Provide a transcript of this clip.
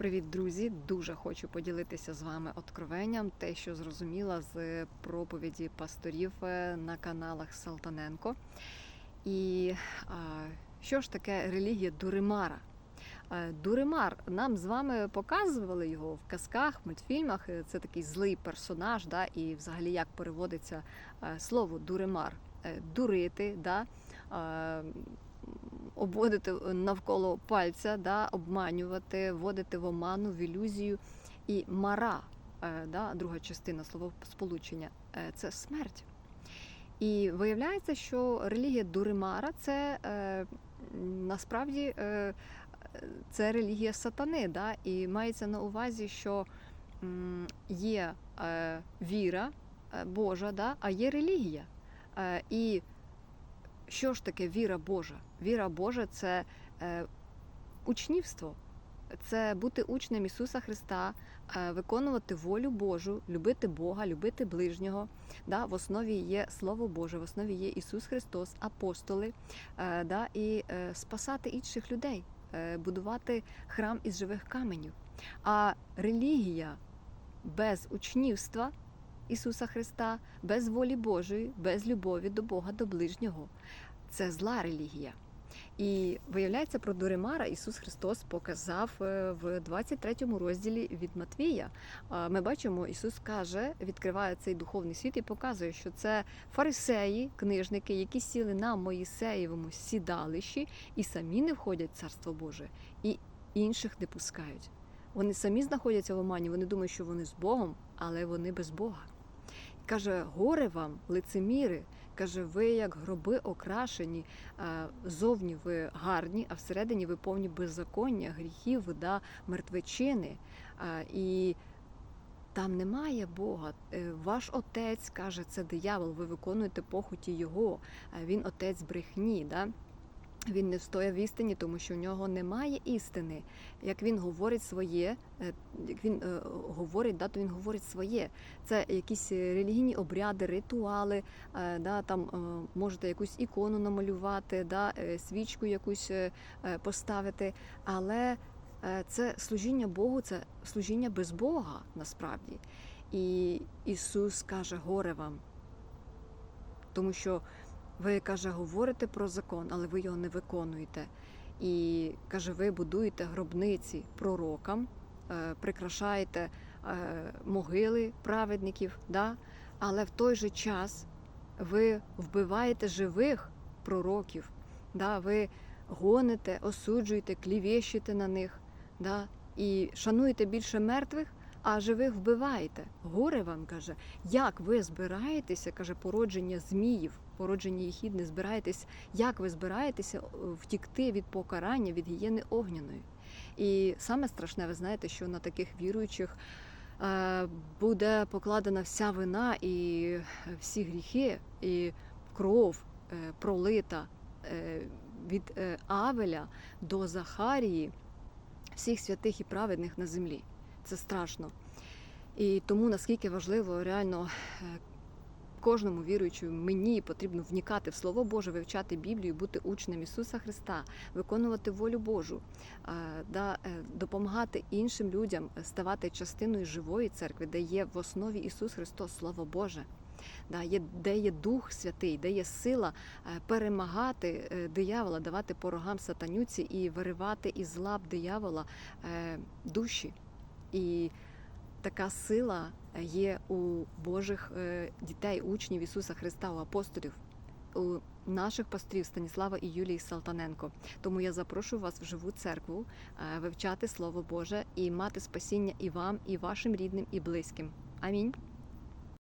Привіт, друзі! Дуже хочу поділитися з вами откровенням, те, що зрозуміла з проповіді пасторів е, на каналах Салтаненко. І що ж таке релігія Дуримара? Е, Дуримар нам з вами показували його в казках, мультфільмах. Е, Це такий злий персонаж, да, і взагалі як переводиться слово дуримар. Дурити, да, обводити навколо пальця, да, обманювати, вводити в оману, в ілюзію. І мара, е, да, друга частина словосполучення, е, це смерть. І виявляється, що релігія Дуримара це е, насправді е, це релігія сатани. Да? І мається на увазі, що є е, віра е, Божа, да? а є релігія. Е, і що ж таке віра Божа? Віра Божа це е, учнівство, це бути учнем Ісуса Христа, е, виконувати волю Божу, любити Бога, любити ближнього. Да? В основі є Слово Боже, в основі є Ісус Христос, апостоли, е, да? і е, спасати інших людей, е, будувати храм із живих каменів. А релігія без учнівства Ісуса Христа, без волі Божої, без любові до Бога, до ближнього це зла релігія. І виявляється, про Дуримара Ісус Христос показав е, в 23 розділі від Матвія. Ми бачимо, Ісус каже, відкриває цей духовний світ і показує, що це фарисеї, книжники, які сіли на Моїсеєвому сідалищі і самі не входять в Царство Боже, і інших не пускають. Вони самі знаходяться в омані, вони думають, що вони з Богом, але вони без Бога. Каже, горе вам, лицеміри. Каже, ви як гроби окрашені, зовні ви гарні, а всередині ви повні беззаконня, гріхів, да, мертвечини. І там немає Бога. Е, Ваш отець каже, це диявол, ви виконуєте похоті його. Він отець брехні. Да? Він не встояв в істині, тому що в нього немає істини. Як він говорить своє, е, як він е, говорить, да, то він говорить своє. Це якісь релігійні обряди, ритуали, е, да, там е, можете якусь ікону намалювати, да, е, свічку якусь е, е, поставити. Але е, це служіння Богу, це служіння без Бога насправді. І Ісус каже, горе вам. Тому що ви каже, говорите про закон, але ви його не виконуєте. І каже, ви будуєте гробниці пророкам, е, прикрашаєте е, могили праведників, да? але в той же час ви вбиваєте живих пророків, да? ви гоните, осуджуєте, клівещите на них, да? і шануєте більше мертвих. А живих вбиваєте. Горе вам каже, як ви збираєтеся, каже, породження зміїв, породження їхід, не збираєтесь, як ви збираєтеся е, втікти від покарання, від гієни огняної. І саме страшне, ви знаєте, що на таких віруючих е, буде покладена вся вина і всі гріхи, і кров е, пролита від Авеля до Захарії, всіх святих і праведних на землі. Це страшно. І тому наскільки важливо реально е, кожному віруючому мені потрібно вникати в Слово Боже, вивчати Біблію, бути учнем Ісуса Христа, виконувати волю Божу, е, е, допомагати іншим людям ставати частиною живої церкви, де є в основі Ісус Христос, Слово Боже. Да, є, де є Дух Святий, де є сила е, перемагати е, диявола, давати порогам сатанюці і виривати із лап диявола е, душі. І така сила є у Божих е, дітей, учнів Ісуса Христа, у апостолів, у наших пасторів Станіслава і Юлії Салтаненко. Тому я запрошую вас в живу церкву е, вивчати Слово Боже і мати спасіння і вам, і вашим рідним, і близьким. Амінь.